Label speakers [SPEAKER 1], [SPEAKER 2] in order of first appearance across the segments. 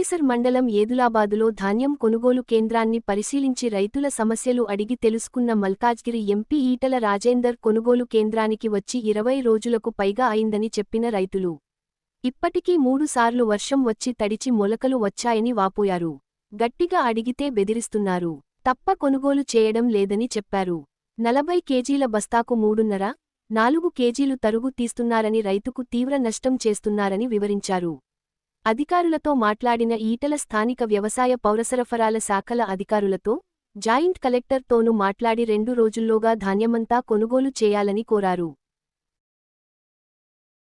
[SPEAKER 1] గట్కేసర్ మండలం ఏదులాబాదులో ధాన్యం కొనుగోలు కేంద్రాన్ని పరిశీలించి రైతుల సమస్యలు అడిగి తెలుసుకున్న మల్కాజ్గిరి ఎంపీ ఈటల రాజేందర్ కొనుగోలు కేంద్రానికి వచ్చి ఇరవై రోజులకు పైగా అయిందని చెప్పిన రైతులు. ఇప్పటికీ మూడుసార్లు వర్షం వచ్చి తడిచి మొలకలు వచ్చాయని వాపోయారు. గట్టిగా అడిగితే బెదిరిస్తున్నారు. తప్ప కొనుగోలు చేయడం లేదని చెప్పారు. నలభై కేజీల బస్తాకు మూడున్నర నాలుగు కేజీలు తరుగు తీస్తున్నారని రైతుకు తీవ్ర నష్టం చేస్తున్నారని వివరించారు. అధికారులతో మాట్లాడిన ఈటల స్థానిక వ్యవసాయ పౌరసరఫరాల శాఖల అధికారులతో జాయింట్ కలెక్టర్తోనూ మాట్లాడి రెండు రోజుల్లోగా ధాన్యమంతా కొనుగోలు చేయాలని కోరారు.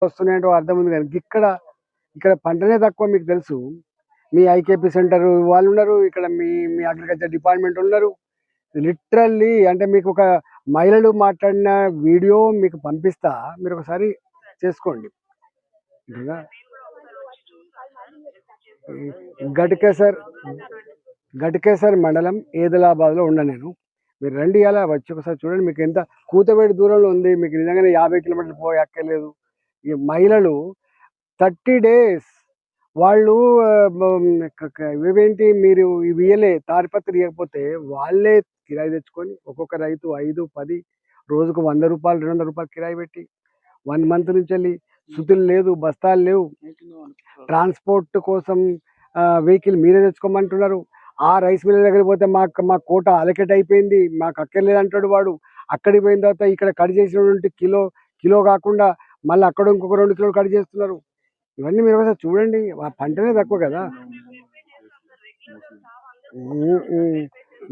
[SPEAKER 2] వస్తున్నాయంటో అర్థం ఉంది కానీ ఇక్కడ ఇక్కడ పంటనే తక్కువ మీకు తెలుసు. మీ ఐకేపీ సెంటర్ వాళ్ళు ఉన్నారు ఇక్కడ మీ మీ అగ్రికల్చర్ డిపార్ట్మెంట్ ఉన్నారు. లిటరల్లీ అంటే మీకు ఒక మహిళలు మాట్లాడిన వీడియో మీకు పంపిస్తా మీరు ఒకసారి చేసుకోండి. గటికేసర్ గటికేసర్ మండలం ఏదలాబాద్లో ఉన్నా నేను. మీరు రండి అలా వచ్చి ఒకసారి చూడండి మీకు ఎంత కూతవేడి దూరంలో ఉంది. మీకు నిజంగానే యాభై కిలోమీటర్లు పోయి అక్కర్లేదు. ఈ మహిళలు థర్టీ డేస్ వాళ్ళు ఇవేంటి మీరు ఇవి ఇయ్యలే తాడిపత్రి ఇవ్వకపోతే వాళ్ళే కిరాయి తెచ్చుకొని ఒక్కొక్క రైతు ఐదు పది రోజుకు వంద రూపాయలు రెండు వందల రూపాయలు కిరాయి పెట్టి వన్ మంత్ నుంచి వెళ్ళి సుతులు లేదు బస్తాలు లేవు. ట్రాన్స్పోర్ట్ కోసం వెహికల్ మీరే తెచ్చుకోమంటున్నారు. ఆ రైస్ మిల్ దగ్గర పోతే మాకు మా కోట అలకెట్ అయిపోయింది మాకు అక్కర్లేదు అంటాడు వాడు. అక్కడికి పోయిన తర్వాత ఇక్కడ కట్ చేసినటువంటి కిలో కిలో కాకుండా మళ్ళీ అక్కడ ఇంకొక రెండు కిలోలు కట్ చేస్తున్నారు. ఇవన్నీ మీరు ఒకసారి చూడండి ఆ పంటనే తక్కువ కదా.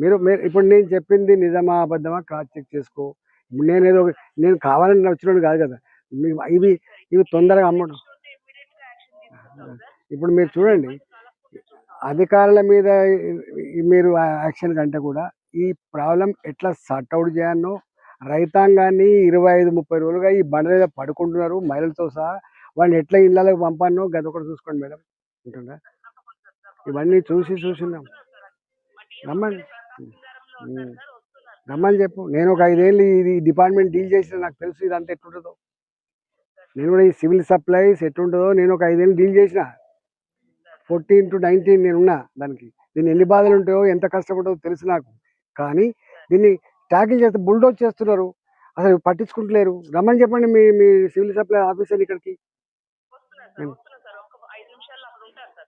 [SPEAKER 2] మీరు మీరు ఇప్పుడు నేను చెప్పింది నిజమా అబద్ధమా క్రాస్ చెక్ చేసుకో. నేను ఏదో నేను కావాలని వచ్చినాడు కాదు కదా. ఇవి ఇవి తొందరగా అమ్మడం. ఇప్పుడు మీరు చూడండి అధికారుల మీద మీరు యాక్షన్ కంటే కూడా ఈ ప్రాబ్లం ఎట్లా సార్ట్ అవుట్ చేయాలో రైతాంగాన్ని ఇరవై ఐదు ముప్పై రోజులుగా ఈ బండ మీద పడుకుంటున్నారు మహిళలతో సహా వాళ్ళని ఎట్లా ఇళ్ళకి పంపానో గది ఒకటి చూసుకోండి మేడం. ఉంటుందా? ఇవన్నీ చూసి చూసినాం. రమ్మని. రమ్మని చెప్పు. నేను ఒక ఐదేళ్ళు ఇది డిపార్ట్మెంట్ డీల్ చేసిన నాకు తెలుసు ఇదంతా ఎట్లుంటుందో. నేను కూడా ఈ సివిల్ సప్లైస్ ఎట్లుంటుందో నేను ఒక ఐదేళ్ళు డీల్ చేసిన. ఫోర్టీన్ టు నైన్టీన్ నేను ఉన్నా దానికి. దీన్ని ఎన్ని బాధలు ఉంటాయో ఎంత కష్టపడో తెలుసు నాకు. కానీ దీన్ని ట్యాకిల్ చేస్తే బుల్డోజ్ చేస్తున్నారు. అసలు పట్టించుకుంటలేరు. రమ్మని చెప్పండి మీ మీ సివిల్ సప్లై ఆఫీసర్ ఇక్కడికి.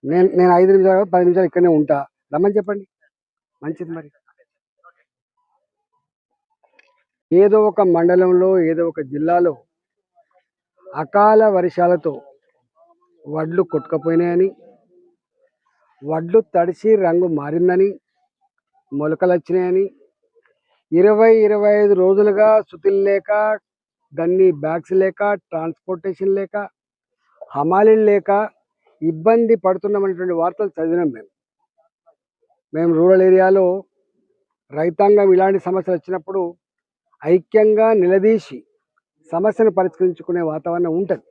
[SPEAKER 2] నేను నేను ఐదు నిమిషాలు పది నిమిషాలు ఇక్కడనే ఉంటా. రమ్మని చెప్పండి. మంచిది మరి. ఏదో ఒక మండలంలో ఏదో ఒక జిల్లాలో అకాల వర్షాలతో వడ్లు కొట్టుకపోయినాయని వడ్లు తడిసి రంగు మారిందని మొలకలు వచ్చినాయని ఇరవై ఇరవై ఐదు రోజులుగా శుతులు లేక గన్ని బ్యాగ్స్ లేక ట్రాన్స్పోర్టేషన్ లేక హమాలీలు లేక ఇబ్బంది పడుతున్నామనేటువంటి వార్తలు చదివినాం మేము. మేము రూరల్ ఏరియాలో రైతాంగం ఇలాంటి సమస్యలు వచ్చినప్పుడు ఐక్యంగా నిలదీసి సమస్యను పరిష్కరించుకునే వాతావరణం ఉంటుంది.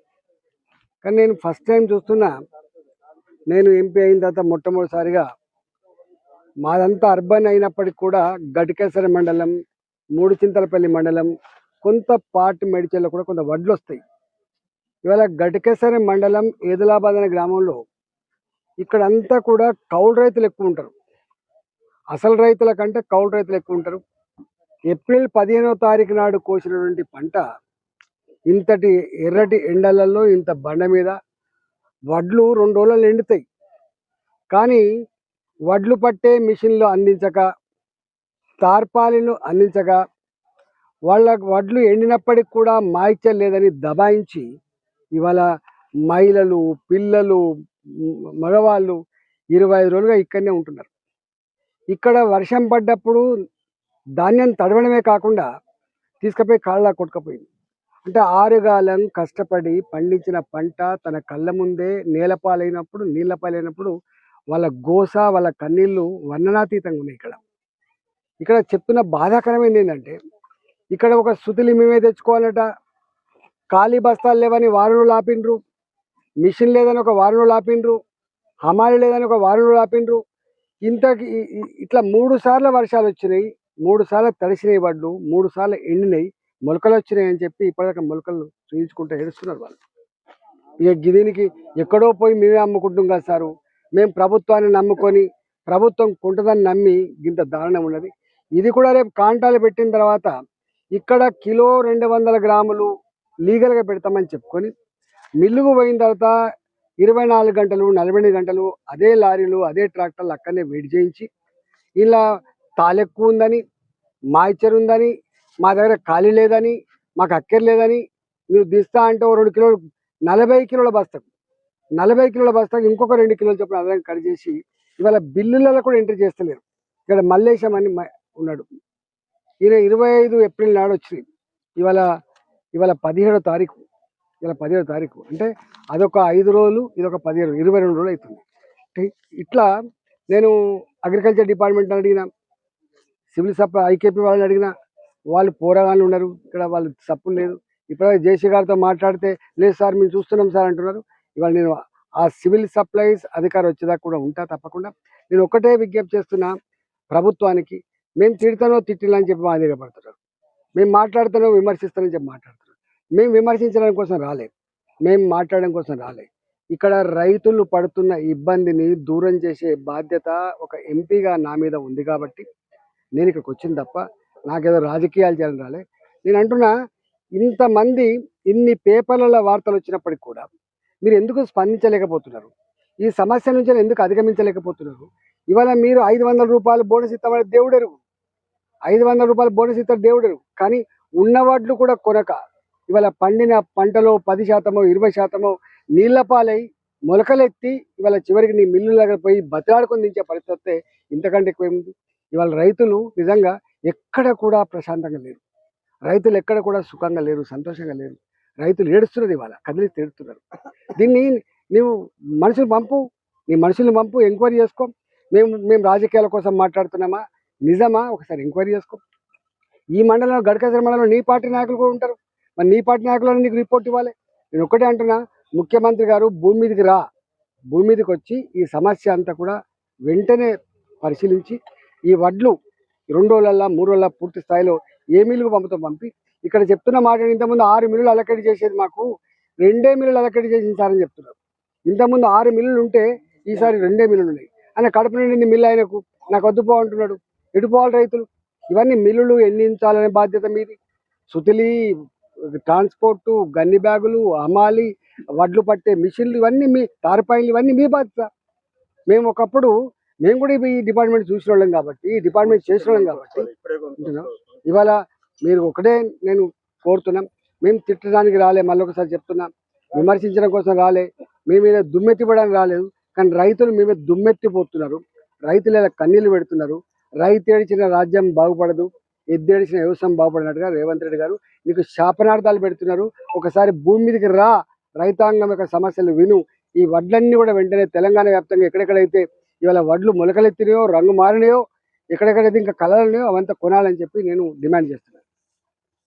[SPEAKER 2] కానీ నేను ఫస్ట్ టైం చూస్తున్నా నేను ఎంపీ అయిన తర్వాత మొట్టమొదటిసారిగా మాదంతా అర్బన్ అయినప్పటికీ కూడా గటికేశ్వర మండలం మూడు చింతలపల్లి మండలం కొంత పార్ట్ మెడిచల్లో కూడా కొంత వడ్లు వస్తాయి. ఇవాళ గటికేశ్వర మండలం ఏదులాబాద్ అనే గ్రామంలో ఇక్కడ అంతా కూడా కౌలు రైతులు ఎక్కువ ఉంటారు. అసలు రైతుల కంటే కౌలు రైతులు ఎక్కువ ఉంటారు. ఏప్రిల్ పదిహేనో తారీఖు నాడు కోసినటువంటి పంట ఇంతటి ఎర్రటి ఎండలలో ఇంత బండ మీద వడ్లు రెండు రోజులు ఎండుతాయి. కానీ వడ్లు పట్టే మిషన్లు అందించక తార్పాలిను అందించక వాళ్ళ వడ్లు ఎండినప్పటికి కూడా మాయిచ్చలేదని దబాయించి ఇవాళ మహిళలు పిల్లలు మగవాళ్ళు ఇరవై ఐదు రోజులుగా ఇక్కడనే ఉంటున్నారు. ఇక్కడ వర్షం పడ్డప్పుడు ధాన్యం తడవడమే కాకుండా తీసుకుపోయి కాళ్ళ కొట్టుకపోయింది. అంటే ఆరుగాలం కష్టపడి పండించిన పంట తన కళ్ళ ముందే నేలపాలైనప్పుడు నీళ్ళపాలైనప్పుడు వాళ్ళ గోస వాళ్ళ కన్నీళ్ళు వర్ణనాతీతంగా ఉన్నాయి ఇక్కడ. ఇక్కడ చెప్తున్న బాధాకరమైనది ఏంటంటే ఇక్కడ ఒక శృతిలి మేమే తెచ్చుకోవాలట. ఖాళీ బస్తాలు లేవని వారులు లాపిండ్రు. మిషన్ లేదని ఒక వారులు లాపిండ్రు. హమాలి లేదని ఒక వారులు ఆపిండ్రు ఇంతకి ఇట్లా మూడు సార్లు వర్షాలు వచ్చినాయి మూడు సార్లు తడిసినాయి వడ్లు మూడు సార్లు ఎండినాయి. మొలకలు వచ్చినాయి అని చెప్పి ఇప్పటిదాకా మొలకలు చూయించుకుంటూ ఏడుస్తున్నారు వాళ్ళు. ఇక దీనికి ఎక్కడో పోయి మేమే అమ్ముకుంటాం కదా సారు. మేము ప్రభుత్వాన్ని నమ్ముకొని ప్రభుత్వం కొంటుందని నమ్మి ఇంత దారుణం ఉన్నది. ఇది కూడా రేపు కాంటాలు పెట్టిన తర్వాత ఇక్కడ కిలో రెండు వందల గ్రాములు లీగల్గా పెడతామని చెప్పుకొని మిల్లుకు పోయిన తర్వాత ఇరవై నాలుగు గంటలు నలభై గంటలు అదే లారీలు అదే ట్రాక్టర్లు అక్కడనే వెయిట్ చేయించి ఇలా తాలెక్కువ ఉందని మాయిచర్ ఉందని మా దగ్గర ఖాళీ లేదని మాకు అక్కర్లేదని మీరు తీస్తా అంటే రెండు కిలోలు నలభై కిలోల బస్తకు నలభై కిలోల బస్తకు ఇంకొక రెండు కిలోలు చొప్పున అదనంగా కట్ చేసి ఇవాళ బిల్లులలో కూడా ఎంట్రీ చేస్తలేరు. ఇక్కడ మల్లేశం అని ఉన్నాడు. ఈయన ఇరవై ఐదు ఏప్రిల్ నాడు వచ్చింది. ఇవాళ ఇవాళ పదిహేడో తారీఖు. ఇవాళ పదిహేడో తారీఖు. అంటే అదొక ఐదు రోజులు ఇదొక పదిహేడు ఇరవై రెండు రోజులు అవుతుంది ఇట్లా నేను అగ్రికల్చర్ డిపార్ట్మెంట్ అడిగిన సివిల్ సప్లై ఐకేపీ వాళ్ళని అడిగిన వాళ్ళు పోరాగాళ్ళు ఉన్నారు. ఇక్కడ వాళ్ళు సప్పు లేదు. ఇప్పుడు జేసీ గారితో మాట్లాడితే లేదు సార్ మేము చూస్తున్నాం సార్ అంటున్నారు. ఇవాళ నేను ఆ సివిల్ సప్లైస్ అధికారి వచ్చేదాకా కూడా ఉంటా తప్పకుండా. నేను ఒకటే విజ్ఞప్తి చేస్తున్నా ప్రభుత్వానికి మేము తిడతానో తిట్టినా అని చెప్పి మా దగ్గర పడుతున్నారు. మేము మాట్లాడుతానో విమర్శిస్తానని చెప్పి మాట్లాడుతున్నారు. మేము విమర్శించడం కోసం రాలే. మేము మాట్లాడడం కోసం రాలే. ఇక్కడ రైతులు పడుతున్న ఇబ్బందిని దూరం చేసే బాధ్యత ఒక ఎంపీగా నా మీద ఉంది కాబట్టి నేను ఇక్కడికి వచ్చింది తప్ప నాకేదో రాజకీయాలు చేయాలని రాలే నేను అంటున్నా ఇంతమంది ఇన్ని పేపర్లలో వార్తలు వచ్చినప్పటికి కూడా మీరు ఎందుకు స్పందించలేకపోతున్నారు? ఈ సమస్య నుంచి ఎందుకు అధిగమించలేకపోతున్నారు? ఇవాళ మీరు ఐదు వందల రూపాయలు బోనస్ ఇస్తామని దేవుడెరు ఐదు వందల రూపాయలు బోనస్ ఇస్తారు దేవుడెరు కానీ ఉన్న వడ్లు కూడా కొనక ఇవాళ పండిన పంటలో పది శాతమో ఇరవై శాతమో నీళ్ళ పాలై మొలకలెత్తి ఇవాళ చివరికి నీ మిల్లు దగ్గర పోయి బతిలాడుకొని దించే పరిస్థితి వస్తే ఇంతకంటే ఎక్కువ ఏముంది? ఇవాళ రైతులు నిజంగా ఎక్కడ కూడా ప్రశాంతంగా లేరు. రైతులు ఎక్కడ కూడా సుఖంగా లేరు సంతోషంగా లేరు. రైతులు ఏడుస్తున్నారు ఇవాళ కదిలి తేడుతున్నారు. దీన్ని నీవు మనుషులు పంపు నీ మనుషుల్ని పంపు ఎంక్వైరీ చేసుకో. మేము మేము రాజకీయాల కోసం మాట్లాడుతున్నామా? నిజమా? ఒకసారి ఎంక్వైరీ చేసుకో. ఈ మండలంలో గడకసర మండలంలో నీ పార్టీ నాయకులు కూడా ఉంటారు. మరి నీ పార్టీ నాయకులను నీకు రిపోర్ట్ ఇవ్వాలి. నేను ఒక్కటే అంటున్నా ముఖ్యమంత్రి గారు భూమి మీదకి రా. భూమి మీదకి వచ్చి ఈ సమస్య అంతా కూడా వెంటనే పరిశీలించి ఈ వడ్లు రెండు రోజులల్లా మూడు రోజుల పూర్తి స్థాయిలో ఏ మిల్లుకు పంపుతాం? పంపి. ఇక్కడ చెప్తున్న మాట ఇంతకుముందు ఆరు మిల్లులు అలకడి చేసేది మాకు. రెండే మిల్లులు అలకడి చేసింది సార్ అని చెప్తున్నారు. ఇంతకుముందు ఆరు మిల్లులు ఉంటే ఈసారి రెండే మిల్లులు ఉన్నాయి. ఆయన కడుపు నిండింది మిల్లు ఆయనకు. నాకు వద్దుపో అంటున్నాడు. ఎటు రైతులు? ఇవన్నీ మిల్లులు ఎన్నించాలనే బాధ్యత మీది. సుతిలి ట్రాన్స్పోర్టు గన్ని బ్యాగులు అమాలి వడ్లు పట్టే మిషన్లు ఇవన్నీ మీ తారపాయిలు ఇవన్నీ మీ బాధ్యత. మేము ఒకప్పుడు మేము కూడా ఈ డిపార్ట్మెంట్ చూసిన వాళ్ళం కాబట్టి ఈ డిపార్ట్మెంట్ చేసిన వాళ్ళం కాబట్టి. ఇవాళ మీరు ఒకటే నేను కోరుతున్నాం. మేము తిట్టడానికి రాలే మళ్ళీ ఒకసారి చెప్తున్నా. విమర్శించడం కోసం రాలే మీ మీద దుమ్మెత్తిపడానికి రాలేదు. కానీ రైతులు మీ మీద దుమ్మెత్తిపోతున్నారు. రైతులు ఇలా కన్నీళ్ళు పెడుతున్నారు. రైతు ఏడిచిన రాజ్యం బాగుపడదు. ఎద్దేడిచిన వ్యవసాయం బాగుపడినట్టుగా రేవంత్ రెడ్డి గారు నీకు శాపనార్థాలు పెడుతున్నారు. ఒకసారి భూమి మీదకి రా. రైతాంగం యొక్క సమస్యలు విను. ఈ వడ్లన్నీ కూడా వెంటనే తెలంగాణ వ్యాప్తంగా ఎక్కడెక్కడైతే ఇవాళ వడ్లు మొలకలెత్తినాయో రంగు మారినాయో ఎక్కడెక్కడైతే ఇంకా కలలున్నాయో అవంతా కొనాలని చెప్పి నేను డిమాండ్ చేస్తున్నాను.